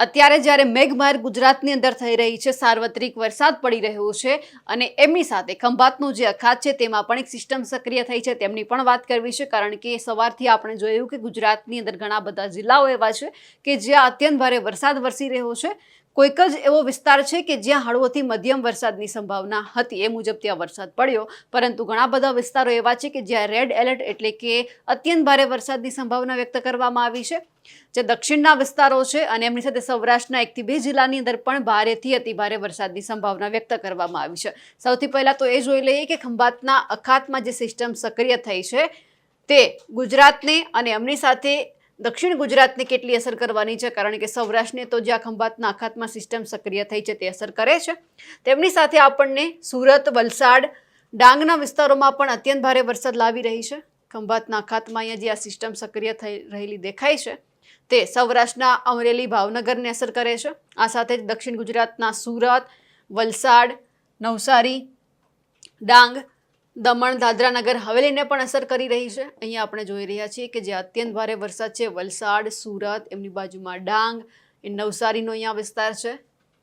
અત્યારે જ્યારે મેઘમાર ગુજરાતની અંદર થઈ રહી છે, સાર્વત્રિક વરસાદ પડી રહ્યો છે અને એમની સાથે ખંભાતનું જે અખાત છે, તેમાં પણ એક સિસ્ટમ સક્રિય થઈ છે, તેમની પણ વાત કરવી છે, કારણ કે સવારથી આપણે જોયું કે ગુજરાતની અંદર ઘણા બધા જિલ્લાઓ એવા છે કે જ્યાં અત્યંત ભારે વરસાદ વરસી રહ્યો છે. કોઈક જ એવો વિસ્તાર છે કે જ્યાં હળવોથી મધ્યમ વરસાદની સંભાવના હતી, એ મુજબ ત્યાં વરસાદ પડ્યો. પરંતુ ઘણા બધા વિસ્તારો એવા છે કે જ્યાં રેડ એલર્ટ એટલે કે અત્યંત ભારે વરસાદની સંભાવના વ્યક્ત કરવામાં આવી છે. જે દક્ષિણના વિસ્તારો છે અને એમની સાથે સૌરાષ્ટ્રના એકથી બે જિલ્લાની અંદર પણ ભારેથી અતિભારે વરસાદની સંભાવના વ્યક્ત કરવામાં આવી છે. સૌથી પહેલાં તો એ જોઈ લઈએ કે ખંભાતના અખાતમાં જે સિસ્ટમ સક્રિય થઈ છે તે ગુજરાતને અને એમની સાથે દક્ષિણ ગુજરાતને કેટલી અસર કરવાની છે? કારણ કે સૌરાષ્ટ્રને તો જ્યાં ખંભાતના અખાતમાં સિસ્ટમ સક્રિય થઈ છે તે અસર કરે છે. તેમની સાથે આપણને સુરત, વલસાડ, ડાંગના વિસ્તારોમાં પણ અત્યંત ભારે વરસાદ લાવી રહી છે. ખંભાતના અખાતમાં અહીંયા જે આ સિસ્ટમ સક્રિય થઈ રહેલી દેખાય છે. તે સૌરાષ્ટ્રના અમરેલી ભાવનગરને અસર કરે છે. આ સાથે જ દક્ષિણ ગુજરાતના સુરત, વલસાડ, નવસારી, ડાંગ, દમણ દાદરા નગર હવેલીને પણ અસર કરી રહી છે. અહીંયા આપણે જોઈ રહ્યા છીએ કે જે અત્યંત ભારે વરસાદ છે, વલસાડ, સુરત, એમની બાજુમાં ડાંગ, એ નવસારીનો અહીંયા વિસ્તાર છે.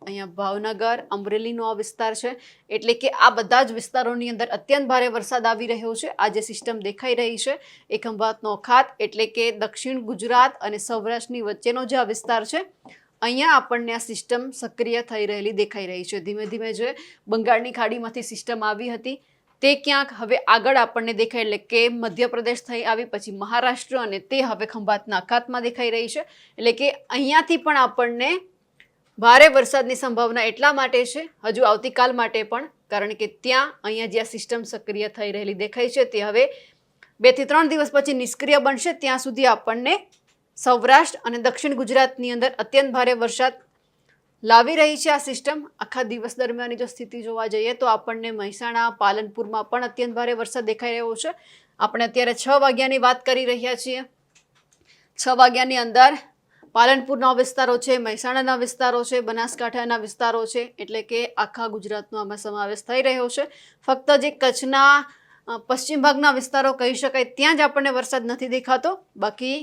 અહીંયા ભાવનગર, અમરેલીનો આ વિસ્તાર છે. એટલે કે આ બધા જ વિસ્તારોની અંદર અત્યંત ભારે વરસાદ આવી રહ્યો છે. આ જે સિસ્ટમ દેખાઈ રહી છે એ ખંભાતનો ખાત, એટલે કે દક્ષિણ ગુજરાત અને સૌરાષ્ટ્રની વચ્ચેનો જે આ વિસ્તાર છે, અહીંયા આપણને આ સિસ્ટમ સક્રિય થઈ રહેલી દેખાઈ રહી છે. ધીમે ધીમે જે બંગાળની ખાડીમાંથી સિસ્ટમ આવી હતી, તે ક્યાંક હવે આગળ આપણને દેખાય, એટલે કે મધ્યપ્રદેશ થઈ આવી, પછી મહારાષ્ટ્ર અને તે હવે ખંભાતના અખાતમાં દેખાઈ રહી છે. એટલે કે અહીંયાથી પણ આપણને ભારે વરસાદની સંભાવના એટલા માટે છે, હજુ આવતીકાલ માટે પણ, કારણ કે ત્યાં અહીંયા જ્યાં સિસ્ટમ સક્રિય થઈ રહેલી દેખાય છે, તે હવે બેથી ત્રણ દિવસ પછી નિષ્ક્રિય બનશે. ત્યાં સુધી આપણને સૌરાષ્ટ્ર અને દક્ષિણ ગુજરાતની અંદર અત્યંત ભારે વરસાદ લાવી રહી છે આ સિસ્ટમ. આખા દિવસ દરમિયાનની જો સ્થિતિ જોવા જઈએ તો આપણને મહેસાણા, પાલનપુરમાં પણ અત્યંત ભારે વરસાદ દેખાઈ રહ્યો છે. આપણે અત્યારે છ વાગ્યાની વાત કરી રહ્યા છીએ. છ વાગ્યાની અંદર પાલનપુરના વિસ્તારો છે, મહેસાણાના વિસ્તારો છે, બનાસકાંઠાના વિસ્તારો છે, એટલે કે આખા ગુજરાતનો આમાં સમાવેશ થઈ રહ્યો છે. ફક્ત જે કચ્છના પશ્ચિમ ભાગના વિસ્તારો કહી શકાય, ત્યાં જ આપણને વરસાદ નથી દેખાતો. બાકી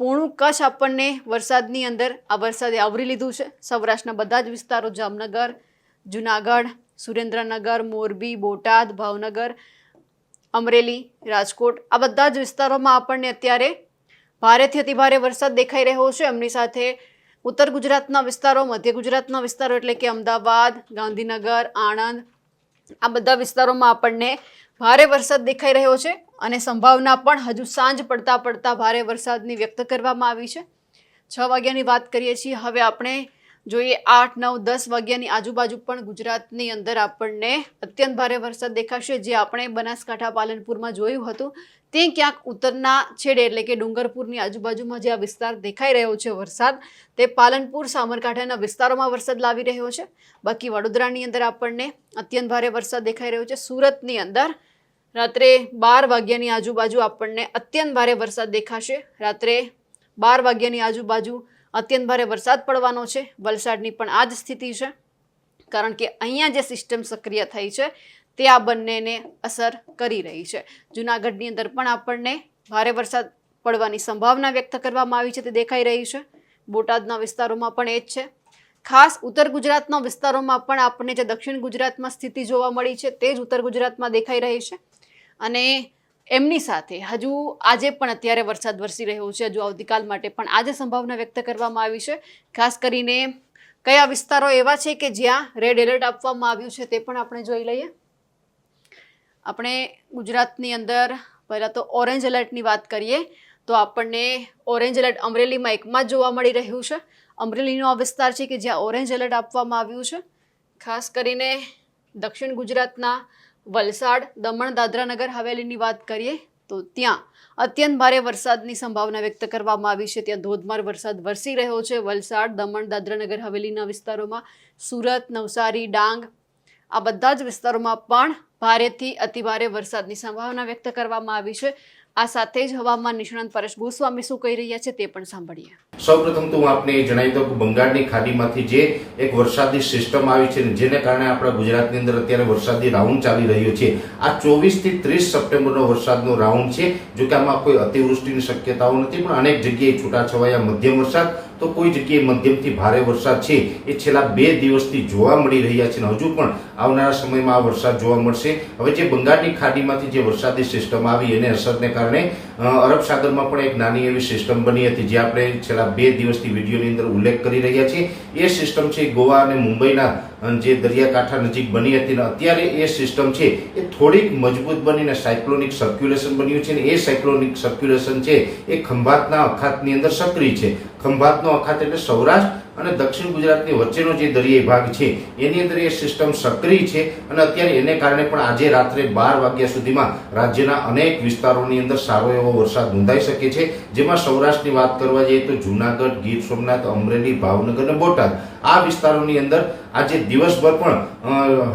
પૂર્ણ કચ્છ આપણને વરસાદની અંદર, આ વરસાદે આવરી લીધું છે. સૌરાષ્ટ્રના બધા જ વિસ્તારો, જામનગર, જુનાગઢ, સુરેન્દ્રનગર, મોરબી, બોટાદ, ભાવનગર, અમરેલી, રાજકોટ, આ બધા જ વિસ્તારોમાં આપણને અત્યારે ભારેથી અતિભારે વરસાદ દેખાઈ રહ્યો છે. એમની સાથે ઉત્તર ગુજરાતના વિસ્તારો, મધ્ય ગુજરાતના વિસ્તારો એટલે કે અમદાવાદ, ગાંધીનગર, આણંદ, આ બધા વિસ્તારોમાં આપણને ભારે વરસાદ દેખાઈ રહ્યો છે અને સંભાવના પણ હજુ સાંજ પડતા પડતા ભારે વરસાદની વ્યક્ત કરવામાં આવી છે. છ વાગ્યાની વાત કરીએ છીએ. હવે આપણે જોઈએ આઠ, નવ, દસ વાગ્યાની આજુબાજુ પણ ગુજરાતની અંદર આપણને અત્યંત ભારે વરસાદ દેખાશે, જે આપણે બનાસકાંઠા, પાલનપુરમાં જોયું હતું. તે ક્યાંક ઉત્તરના છેડે એટલે કે ડુંગરપુરની આજુબાજુમાં જે આ વિસ્તાર દેખાઈ રહ્યો છે વરસાદ, તે પાલનપુર, સામરકાંઠાના વિસ્તારોમાં વરસાદ લાવી રહ્યો છે. બાકી વડોદરાની અંદર આપણને અત્યંત ભારે વરસાદ દેખાઈ રહ્યો છે. સુરતની અંદર રાત્રે બાર વાગ્યાની આજુબાજુ આપણને અત્યંત ભારે વરસાદ દેખાશે. રાત્રે બાર વાગ્યાની આજુબાજુ અત્યંત ભારે વરસાદ પડવાનો છે. વલસાડની પણ આ જ સ્થિતિ છે. કારણ કે અહીંયા જે સિસ્ટમ સક્રિય થઈ છે તે આ બંનેને અસર કરી રહી છે. જુનાગઢની અંદર પણ આપણને ભારે વરસાદ પડવાની સંભાવના વ્યક્ત કરવામાં આવી છે, તે દેખાઈ રહી છે. બોટાદના વિસ્તારોમાં પણ એ જ છે. ખાસ ઉત્તર ગુજરાતના વિસ્તારોમાં પણ આપણને જે દક્ષિણ ગુજરાતમાં સ્થિતિ જોવા મળી છે, તે જ ઉત્તર ગુજરાતમાં દેખાઈ રહી છે. અને એમની સાથે હજુ આજે પણ અત્યારે વરસાદ વરસી રહ્યો છે, હજુ આવતીકાલ માટે પણ આજે સંભાવના વ્યક્ત કરવામાં આવી છે. ખાસ કરીને કયા વિસ્તારો એવા છે કે જ્યાં રેડ એલર્ટ આપવામાં આવ્યું છે, તે પણ આપણે જોઈ લઈએ. આપણે ગુજરાતની અંદર, પહેલાં તો ઓરેન્જ એલર્ટની વાત કરીએ, તો આપણને ઓરેન્જ એલર્ટ અમરેલીમાં એકમાં જ જોવા મળી રહ્યું છે. અમરેલીનો આ વિસ્તાર છે કે જ્યાં ઓરેન્જ એલર્ટ આપવામાં આવ્યું છે. ખાસ કરીને દક્ષિણ ગુજરાતના વલસાડ, દમણ, દાદરાનગર હવેલીની વાત કરીએ, તો ત્યાં અત્યંત ભારે વરસાદની સંભાવના વ્યક્ત કરવામાં આવી છે. ત્યાં ધોધમાર વરસાદ વરસી રહ્યો છે. વલસાડ, દમણ, દાદરાનગર હવેલીના વિસ્તારોમાં સુરત, નવસારી, ડાંગ આ બધા જ વિસ્તારોમાં પણ ભારેથી અતિભારે વરસાદની સંભાવના વ્યક્ત કરવામાં આવી છે. આ સાથે જ હવામાન નિષ્ણાંત પરેશ ગોસ્વામી શું કહી રહ્યા છે તે પણ સાંભળીએ. સૌપ્રથમ તો હું આપને એ જણાવી દઉં કે બંગાળની ખાડીમાંથી જે એક વરસાદી સિસ્ટમ આવી છે જેને કારણે આપણા ગુજરાતની અંદર અત્યારે વરસાદી રાઉન્ડ ચાલી રહ્યો છે. આ ચોવીસથી ત્રીસ સપ્ટેમ્બરનો વરસાદનો રાઉન્ડ છે, જો કે આમાં કોઈ અતિવૃષ્ટિની શક્યતાઓ નથી, પણ અનેક જગ્યાએ છૂટાછવાયા મધ્યમ વરસાદ, તો કોઈ જગ્યાએ મધ્યમથી ભારે વરસાદ છે. એ છેલ્લા બે દિવસથી જોવા મળી રહ્યા છે અને હજુ પણ આવનારા સમયમાં આ વરસાદ જોવા મળશે. હવે જે બંગાળની ખાડીમાંથી જે વરસાદી સિસ્ટમ આવી, એને અસરને કારણે અરબ સાગરમાં પણ એક નાની એવી સિસ્ટમ બની હતી, જે આપણે છેલ્લા બે દિવસથી વિડીયોની અંદર ઉલ્લેખ કરી રહ્યા છીએ. એ સિસ્ટમ છે ગોવા અને મુંબઈના જે દરિયાકાંઠા નજીક બની હતી. અને અત્યારે એ સિસ્ટમ છે એ થોડીક મજબૂત બનીને સાયક્લોનિક સર્ક્યુલેશન બન્યું છે ને એ સાયક્લોનિક સર્ક્યુલેશન છે એ ખંભાતના અખાતની અંદર સક્રિય છે. ખંભાતનો અખાત એટલે સૌરાષ્ટ્ર અને દક્ષિણ ગુજરાતની વચ્ચેનો જે દરિયાઈ ભાગ છે, એની અંદર એ સિસ્ટમ સક્રિય છે અને અત્યારે એને કારણે પણ આજે રાત્રે બાર વાગ્યા સુધીમાં રાજ્યના અનેક વિસ્તારોની અંદર સારો એવો વરસાદ નોંધાઈ શકે છે. જેમાં સૌરાષ્ટ્રની વાત કરવા જઈએ તો જુનાગઢ, ગીર સોમનાથ, અમરેલી, ભાવનગર અને બોટાદ આ વિસ્તારોની અંદર આજે દિવસભર પણ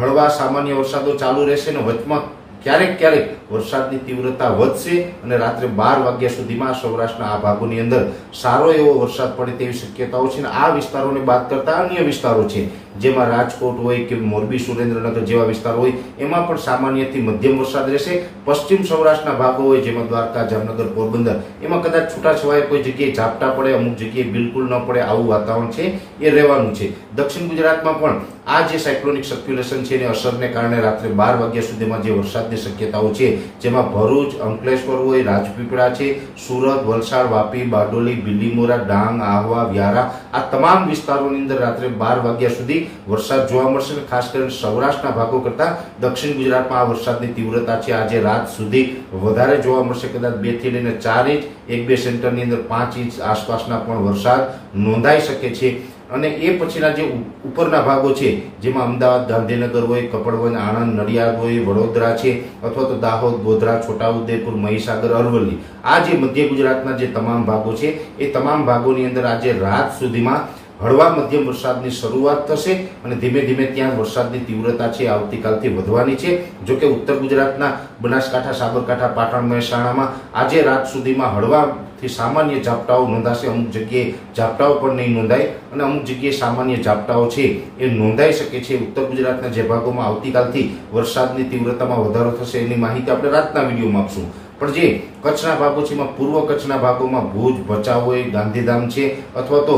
હળવા સામાન્ય વરસાદો ચાલુ રહેશે અને વચમાં ક્યારેક ક્યારેક વરસાદની તીવ્રતા વધશે અને રાત્રે બાર વાગ્યા સુધીમાં સૌરાષ્ટ્રના આ ભાગોની અંદર સારો એવો વરસાદ પડે તેવી શક્યતાઓ છે. અને આ વિસ્તારોને બાદ કરતા અન્ય વિસ્તારો છે. જેમાં રાજકોટ હોય કે મોરબી, સુરેન્દ્રનગર જેવા વિસ્તાર હોય, એમાં પણ સામાન્યથી મધ્યમ વરસાદ રહેશે. પશ્ચિમ સૌરાષ્ટ્રના ભાગો હોય, જેમાં દ્વારકા, જામનગર, પોરબંદર, એમાં કદાચ છૂટાછવાયા કોઈ જગ્યાએ ઝાપટા પડે, અમુક જગ્યાએ બિલકુલ ન પડે આવું વાતાવરણ છે, એ રહેવાનું છે. દક્ષિણ ગુજરાતમાં પણ આ જે સાયક્લોનિક સર્ક્યુલેશન છે, એની અસરને કારણે રાત્રે બાર વાગ્યા સુધીમાં જે વરસાદની શક્યતાઓ છે, જેમાં ભરૂચ, અંકલેશ્વર હોય, રાજપીપળા છે, સુરત, વલસાડ, વાપી, બારડોલી, બિલીમોરા, ડાંગ, આહવા, વ્યારા, આ તમામ વિસ્તારોની અંદર રાત્રે બાર વાગ્યા સુધી વરસાદ જોવા મળશે અને ખાસ કરીને સૌરાષ્ટ્રના ભાગો કરતાં દક્ષિણ ગુજરાતમાં આ વરસાદની તીવ્રતા છે. આજે રાત સુધી વધારે જોવા મળશે. કદાચ બેથી લઈને ચાર ઇંચ, એક બે સેન્ટરની અંદર પાંચ ઇંચ આસપાસના પણ વરસાદ નોંધાઈ શકે છે. અને એ પછીના જે ઉપરના ભાગો છે, જેમાં અમદાવાદ, ગાંધીનગર હોય કપડવંજ આણંદ, નડિયાદ હોય, વડોદરા છે, અથવા તો દાહોદ, ગોધરા, છોટાઉદેપુર, મહીસાગર, અરવલ્લી. આ જે મધ્ય ગુજરાતના જે તમામ ભાગો છે, એ તમામ ભાગોની અંદર આજે રાત સુધીમાં હળવા મધ્યમ વરસાદની શરૂઆત થશે અને ધીમે ધીમે ત્યાં વરસાદની તીવ્રતા છે, આવતીકાલથી વધવાની છે. જો કે ઉત્તર ગુજરાતના બનાસકાંઠા, સાબરકાંઠા, પાટણ મહેસાણામાં આજે રાત સુધીમાં હળવાથી સામાન્ય ઝાપટાઓ નોંધાશે. અમુક જગ્યાએ ઝાપટાઓ પણ નહીં નોંધાય અને અમુક જગ્યાએ સામાન્ય ઝાપટાઓ છે એ નોંધાઈ શકે છે. ઉત્તર ગુજરાતના જે ભાગોમાં આવતીકાલથી વરસાદની તીવ્રતામાં વધારો થશે એની માહિતી આપણે રાતના વિડીયોમાં આપશું. પણ જે, કચ્છના ભાગો છે એમાં પૂર્વ કચ્છના ભાગોમાં ભુજ ભચાઉ ગાંધીધામ છે, અથવા તો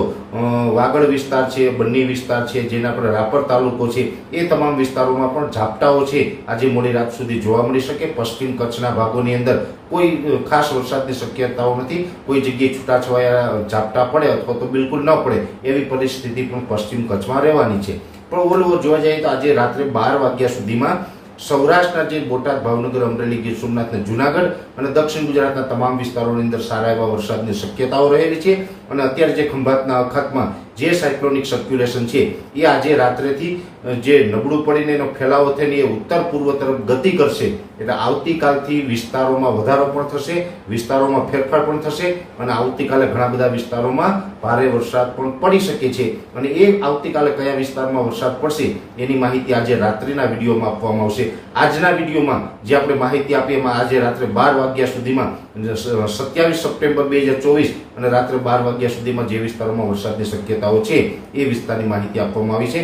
વાગડ વિસ્તાર છે, બન્ની વિસ્તાર છે, જેના પર રાપર તાલુકો છે, એ તમામ વિસ્તારોમાં પણ ઝાપટાઓ છે, આજે મોડી રાત સુધી જોવા મળી શકે. પશ્ચિમ કચ્છના ભાગોની અંદર કોઈ ખાસ વરસાદની શક્યતાઓ નથી. કોઈ જગ્યાએ છૂટાછવાયા ઝાપટા પડે અથવા તો બિલકુલ ન પડે, એવી પરિસ્થિતિ પણ પશ્ચિમ કચ્છમાં રહેવાની છે. પણ ઓવરઓલ જોવા જઈએ તો આજે રાત્રે બાર વાગ્યા સુધીમાં સૌરાષ્ટ્રના જે બોટાદ, ભાવનગર, અમરેલી ગીર સોમનાથ અને જુનાગઢ અને દક્ષિણ ગુજરાતના તમામ વિસ્તારોની અંદર સારા એવા વરસાદની શક્યતાઓ રહેલી છે. અને અત્યારે જે ખંભાતના અખાતમાં જે સાયક્લોનિક સર્ક્યુલેશન છે, એ આજે રાત્રેથી જે નબળું પડીને એનો ફેલાવો થઈને એ ઉત્તર પૂર્વ તરફ ગતિ કરશે, એટલે આવતીકાલથી વિસ્તારોમાં વધારો પણ થશે, વિસ્તારોમાં ફેરફાર પણ થશે અને આવતીકાલે ઘણા બધા વિસ્તારોમાં ભારે વરસાદ પણ પડી શકે છે. અને એ આવતીકાલે કયા વિસ્તારમાં વરસાદ પડશે, એની માહિતી આજે રાત્રિના વિડીયોમાં આપવામાં આવશે. આજના વિડીયોમાં જે આપણે માહિતી આપી, એમાં આજે રાત્રે બાર વાગ્યા સુધીમાં સત્યાવીસ સપ્ટેમ્બર બે હજાર ચોવીસ અને રાત્રે બાર વાગ્યા સુધીમાં જે વિસ્તારોમાં વરસાદની શક્યતાઓ છે, એ વિસ્તારની માહિતી આપવામાં આવી છે.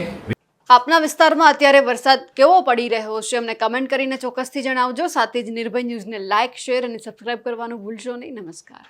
આપના વિસ્તારમાં અત્યારે વરસાદ કેવો પડી રહ્યો છે, અમને કમેન્ટ કરીને ચોક્કસથી જણાવજો. સાથે જ નિર્ભય ન્યૂઝને લાઇક, શેર અને સબસ્ક્રાઇબ કરવાનું ભૂલશો નહીં. નમસ્કાર.